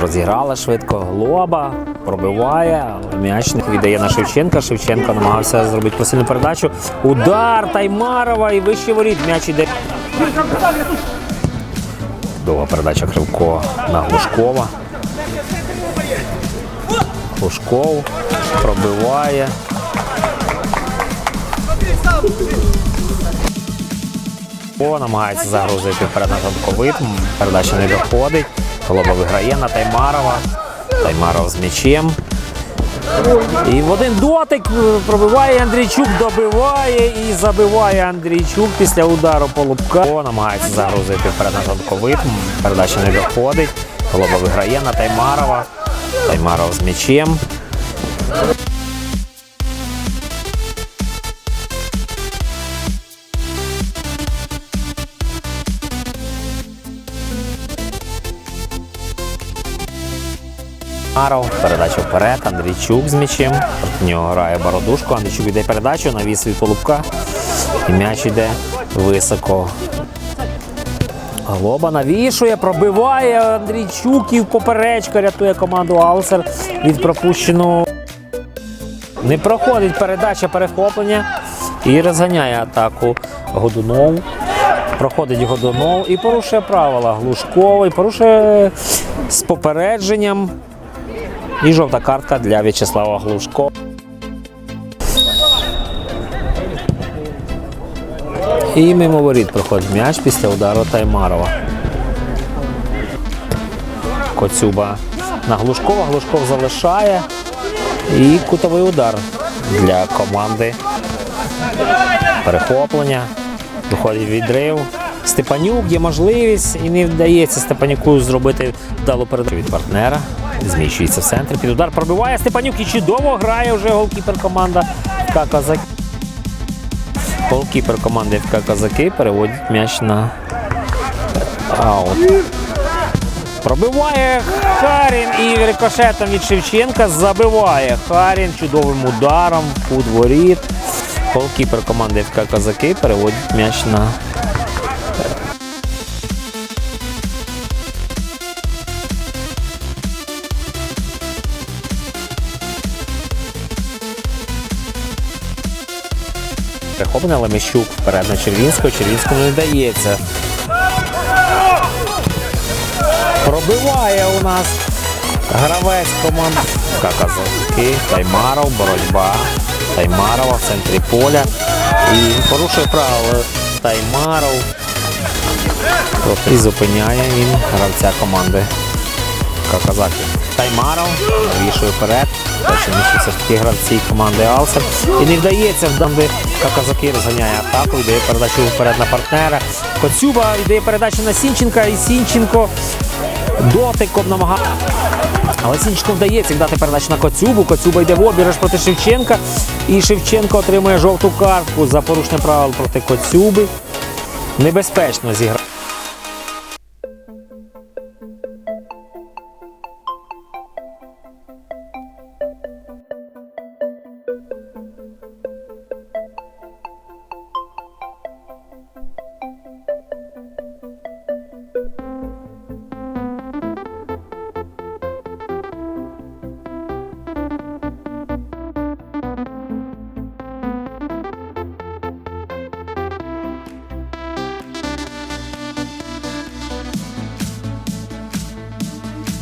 Розіграла швидко глоба, пробиває, м'ячник віддає на Шевченка. Шевченко намагався зробити посильну передачу. Удар Таймарова і вище воріт. М'яч іде. Довга передача Кривко на Глушкова. Глушков пробиває. О, намагається загрузити вперед на Танковит. Передача не доходить. Голоба виграє на Таймарова. Таймаров з м'ячем. І в один дотик пробиває Андрійчук, добиває і забиває Андрійчук після удару по лупка. О, намагається загрузити вперед на Танковит. Передача не доходить. Голоба виграє на Таймарова. Таймаров з м'ячем. Аров, передача вперед, Андрійчук з м'ячем. Проти нього грає Бородушко. Андрійчук йде передачу, навіс від Полубка. І м'яч йде високо. Глоба навішує, пробиває Андрійчук і в поперечка рятує команду Алсер від пропущеного. Не проходить передача перехоплення і розганяє атаку Годунов. Проходить Годунов і порушує правила Глушковий, порушує з попередженням. І жовта картка для В'ячеслава Глушко. І мимо воріт проходить м'яч після удару Таймарова. Коцюба на Глушкова. Глушков залишає. І кутовий удар для команди. Перехоплення. Виходить відрив. Степанюк є можливість і не вдається Степанюку зробити вдалу передачу від партнера. Зміщується в центрі. Під удар пробиває Степанюк і чудово грає вже голкіпер команда ФК Казаки. Голкіпер команди ФК Казаки переводить м'яч на аут. Пробиває Харін і рикошетом від Шевченка забиває Харін чудовим ударом у воріт. Голкіпер команди ФК Казаки переводить м'яч на Перехоплення Лемещук вперед на Червінського. Червінському не вдається. Пробиває у нас гравець команди. Казаки, Таймаров, боротьба. Таймарова в центрі поля. І порушує правила Таймаров. І зупиняє він гравця команди Казаки. Таймаров вішує вперед. Все ж таки гравці команди Алсер. І не вдається в Данди Казаки розганяє атаку, йде передачу вперед на партнера. Коцюба йде передача на Сінченка, і Сінченко дотиком намагає. Але Сінченко вдається дати передачу на Коцюбу. Коцюба йде в обіраж проти Шевченка. І Шевченко отримує жовту картку за порушення правил проти Коцюби. Небезпечно зіграв.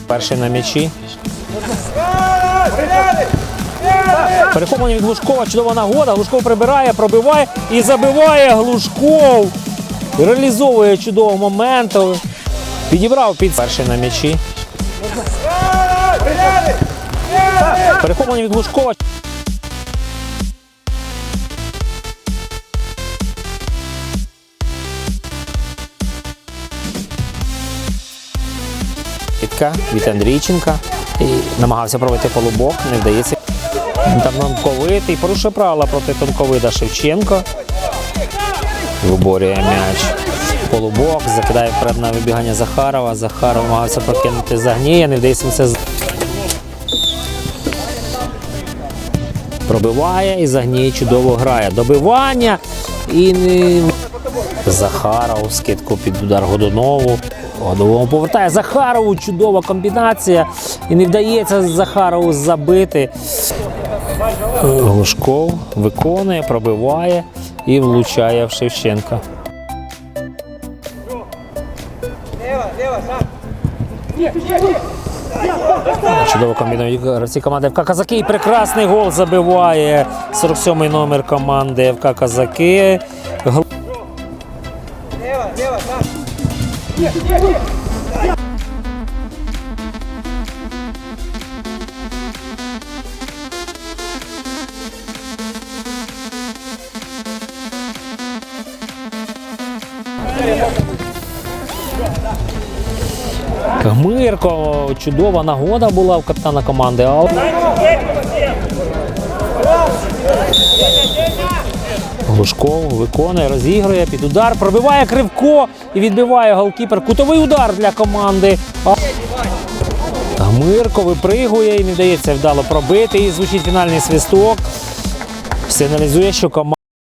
Перший на м'ячі. Перехоплення від Глушкова, чудова нагода. Глушков прибирає, пробиває і забиває Глушков. Реалізовує чудово момент. Підібрав під перший на м'ячі. Перехоплення від Глушкова. Підка від Андрійченка. І намагався пробити полубок, не вдається. Там тонковитий, порушує правила проти тонковида Шевченко. Виборює м'яч. Полубок, закидає вперед на вибігання Захарова. Захаров намагався прокинути Загнія, не вдається це. Пробиває і Загній чудово грає. Добивання і не... Захаров скидку під удар Годунову. Годунову повертає Захарову. Чудова комбінація. І не вдається Захарову забити. Глушков виконує, пробиває і влучає в Шевченка. Чудово комбінують гравці команди ФК Казаки. І прекрасний гол забиває 47-й номер команди ФК Казаки. Гмирко, чудова нагода була в капітана команди. Глушков виконує, розігрує під удар, пробиває кривко і відбиває голкіпер. Кутовий удар для команди. Тамирко випригує і не дається вдало пробити. І звучить фінальний свисток. Сигналізує, що команда.